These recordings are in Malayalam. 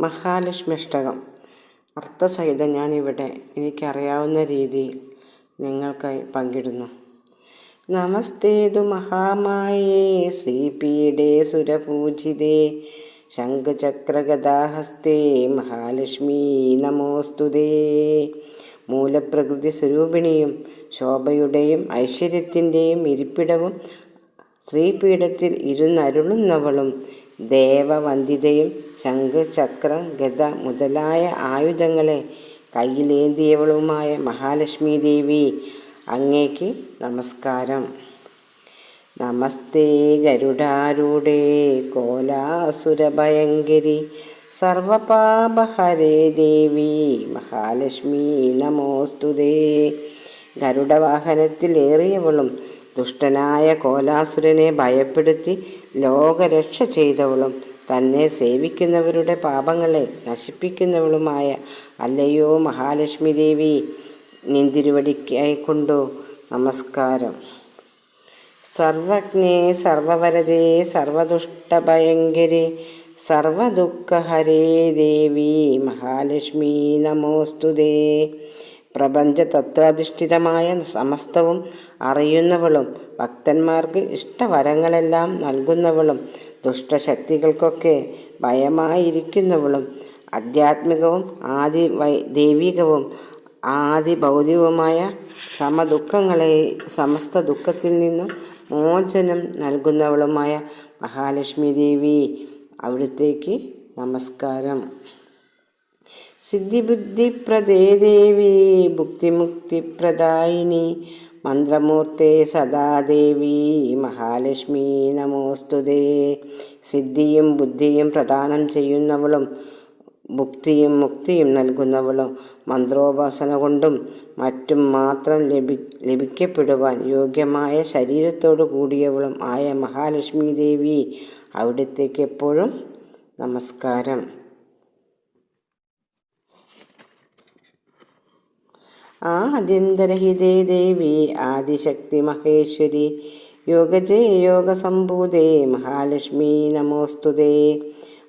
മഹാലക്ഷ്മി അഷ്ടകം അർത്ഥസഹിതം ഞാനിവിടെ എനിക്കറിയാവുന്ന രീതിയിൽ നിങ്ങൾക്കായി പങ്കിടുന്നു. നമസ്തേതു മഹാമായേ ശ്രീപീഠേ സുരപൂജിതേ ശംഖചക്രഗദാഹസ്തേ മഹാലക്ഷ്മീ നമോസ്തുതേ മൂലപ്രകൃതി സ്വരൂപിണിയും ശോഭയുടെയും ഐശ്വര്യത്തിന്റെയും ഇരിപ്പിടവും ശ്രീപീഠത്തിൽ ഇരുന്നരുളുന്നവളും ദേവവന്ദിതയും ശംഖ് ചക്രം ഗത മുതലായ ആയുധങ്ങളെ കയ്യിലേന്തിയവളുമായ മഹാലക്ഷ്മി ദേവി അങ്ങേക്ക് നമസ്കാരം. നമസ്തേ ഗരുഡാരൂഢേ കോലാസുരഭയങ്കരി സർവപാപഹരേ ദേവി മഹാലക്ഷ്മി നമോസ്തുതേ. ഗരുഡവാഹനത്തിലേറിയവളും ദുഷ്ടനായ കോലാസുരനെ ഭയപ്പെടുത്തി ലോകരക്ഷ ചെയ്തവളും തന്നെ സേവിക്കുന്നവരുടെ പാപങ്ങളെ നശിപ്പിക്കുന്നവളുമായ അല്ലയോ മഹാലക്ഷ്മി ദേവി നിന്തിരുവടിക്കായിക്കൊണ്ടു നമസ്കാരം. സർവജ്ഞേ സർവവരതേ സർവദുഷ്ടഭയങ്കരി സർവദുഃഖഹരേ ദേവി മഹാലക്ഷ്മി നമോസ്തുതേ. പ്രപഞ്ച തത്വാധിഷ്ഠിതമായ സമസ്തവും അറിയുന്നവളും ഭക്തന്മാർക്ക് ഇഷ്ടവരങ്ങളെല്ലാം നൽകുന്നവളും ദുഷ്ടശക്തികൾക്കൊക്കെ ഭയമായിരിക്കുന്നവളും ആധ്യാത്മികവും ആദി ദൈവികവും ആദി ഭൗതികവുമായ സമദുഃഖങ്ങളെ സമസ്ത ദുഃഖത്തിൽ നിന്നും മോചനം നൽകുന്നവളുമായ മഹാലക്ഷ്മി ദേവി അവിടുത്തേക്ക് നമസ്കാരം. സിദ്ധിബുദ്ധിപ്രദേ ദേവി ഭുക്തിമുക്തിപ്രദായിനി മന്ത്രമൂർത്തേ സദാദേവി മഹാലക്ഷ്മി നമോസ്തുതേ. സിദ്ധിയും ബുദ്ധിയും പ്രദാനം ചെയ്യുന്നവളും ഭുക്തിയും മുക്തിയും നൽകുന്നവളും മന്ത്രോപാസന കൊണ്ടും മറ്റും മാത്രം ലഭി ലഭിക്കപ്പെടുവാൻ യോഗ്യമായ ശരീരത്തോടു കൂടിയവളും ആയ മഹാലക്ഷ്മി ദേവി അവിടത്തേക്ക് എപ്പോഴും നമസ്കാരം. ആദ്യന്തരഹിതേ ദേവി ആദിശക്തി മഹേശ്വരി യോഗജേ യോഗസംഭൂതേ മഹാലക്ഷ്മി നമോസ്തുതേ.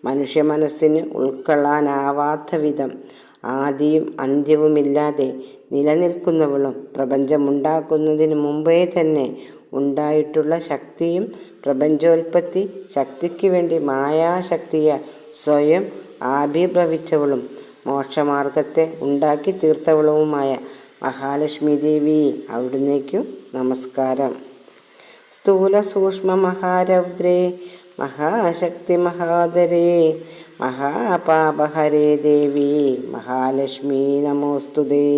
മനുഷ്യ മനസ്സിന് ഉൾക്കൊള്ളാനാവാത്ത വിധം ആദിയും അന്ത്യവുമില്ലാതെ നിലനിൽക്കുന്നവളും പ്രപഞ്ചമുണ്ടാക്കുന്നതിന് മുമ്പേ തന്നെ ഉണ്ടായിട്ടുള്ള ശക്തിയും പ്രപഞ്ചോൽപത്തി ശക്തിക്ക് വേണ്ടി മായാശക്തിയെ സ്വയം ആവിർഭവിച്ചവളും മോക്ഷമാർഗത്തെ ഉണ്ടാക്കി തീർത്തവളുമായ മഹാലക്ഷ്മി ദേവി അവിടുന്നേക്കും നമസ്കാരം. സ്ഥൂല സൂക്ഷ്മ മഹാരൗദ്രേ മഹാശക്തി മഹാദരേ മഹാപാപഹരേ ദേവി മഹാലക്ഷ്മി നമോസ്തുതേ.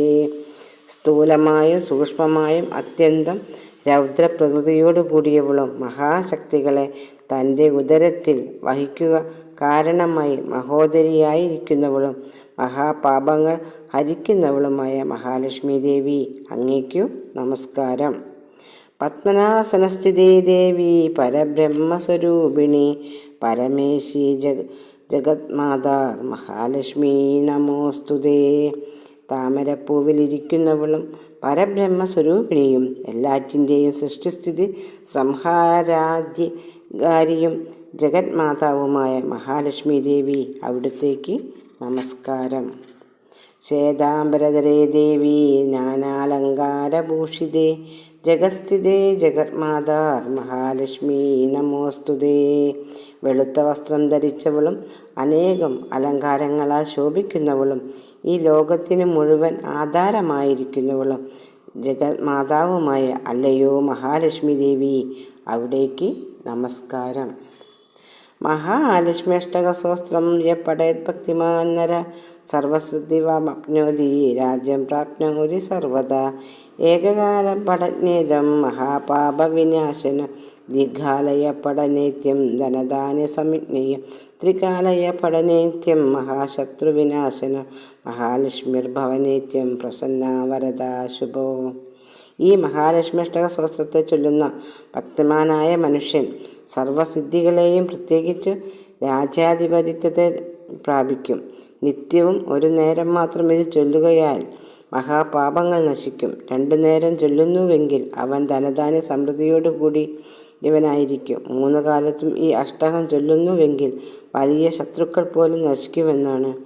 സ്ഥൂലമായും സൂക്ഷ്മമായും അത്യന്തം രൗദ്രപ്രകൃതിയോടു കൂടിയവളും മഹാശക്തികളെ തന്റെ ഉദരത്തിൽ വഹിക്കുക കാരണമായി മഹോദരിയായിരിക്കുന്നവളും മഹാപാപങ്ങൾ ഹരിക്കുന്നവളുമായ മഹാലക്ഷ്മി ദേവി അങ്ങേക്കു നമസ്കാരം. പത്മനാസനസ്ഥിതേ ദേവി പരബ്രഹ്മസ്വരൂപിണി പരമേശി ജഗ ജഗത്മാതാ മഹാലക്ഷ്മി നമോസ്തുതേ താമരപ്പൂവിലിരിക്കുന്നവളും പരബ്രഹ്മസ്വരൂപിണിയും എല്ലാറ്റിന്റെയും സൃഷ്ടിസ്ഥിതി സംഹാരാധികാരിയും ജഗന്മാതാവുമായ മഹാലക്ഷ്മി ദേവി അവിടുത്തേക്ക് നമസ്കാരം. ശ്വേതാംബരധരേ ദേവി നാനാലങ്കാരഭൂഷിതേ ജഗസ്ഥിതേ ജഗന്മാതാർ മഹാലക്ഷ്മി നമോസ്തുതേ. വെളുത്ത വസ്ത്രം ധരിച്ചവളും അനേകം അലങ്കാരങ്ങളാൽ ശോഭിക്കുന്നവളും ഈ ലോകത്തിന് മുഴുവൻ ആധാരമായിരിക്കുന്നവളും ജഗന്മാതാവുമായ അല്ലയോ മഹാലക്ഷ്മി ദേവി അവിടേക്ക് നമസ്കാരം. മഹാലക്ഷ്മി യ യപ്പടയത് ഭക്തിമാൻ നര സർവസിദ്ധിവാപ്നോതി രാജ്യം പ്രാപ്നോതി സർവദാ. ഏകകാലം പടജ്ഞേതം മഹാപാപവിനാശന. ദീർഘാലയ പടനേത്യം ധനദാന സമിജ്ഞയം ത്രികാലയ പടനേത്യം മഹാശത്രുവിനാശന. മഹാലക്ഷ്മിർഭവനേത്യം പ്രസന്ന വരദാ ശുഭോ. ഈ മഹാലക്ഷ്മി അഷ്ടക സഹസ്രത്തെ ചൊല്ലുന്ന ഭക്തിമാനായ മനുഷ്യൻ സർവസിദ്ധികളെയും പ്രത്യേകിച്ച് രാജ്യാധിപത്യത്തെ പ്രാപിക്കും. നിത്യവും ഒരു നേരം മാത്രം ഇത് ചൊല്ലുകയാൽ മഹാപാപങ്ങൾ നശിക്കും. രണ്ടു നേരം ചൊല്ലുന്നുവെങ്കിൽ അവൻ ധനധാന്യ സമൃദ്ധിയോടുകൂടി ഇവനായിരിക്കും. മൂന്ന് കാലത്തും ഈ അഷ്ടകം ചൊല്ലുന്നുവെങ്കിൽ വലിയ ശത്രുക്കൾ പോലും നശിക്കുമെന്നാണ്.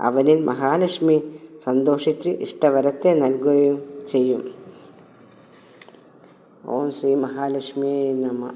അവനിൽ മഹാലക്ഷ്മി സന്തോഷിച്ച് ഇഷ്ടവരത്തെ നൽകുകയും ചെയ്യും. ഓം ശ്രീ മഹാലക്ഷ്മിയെ നമ.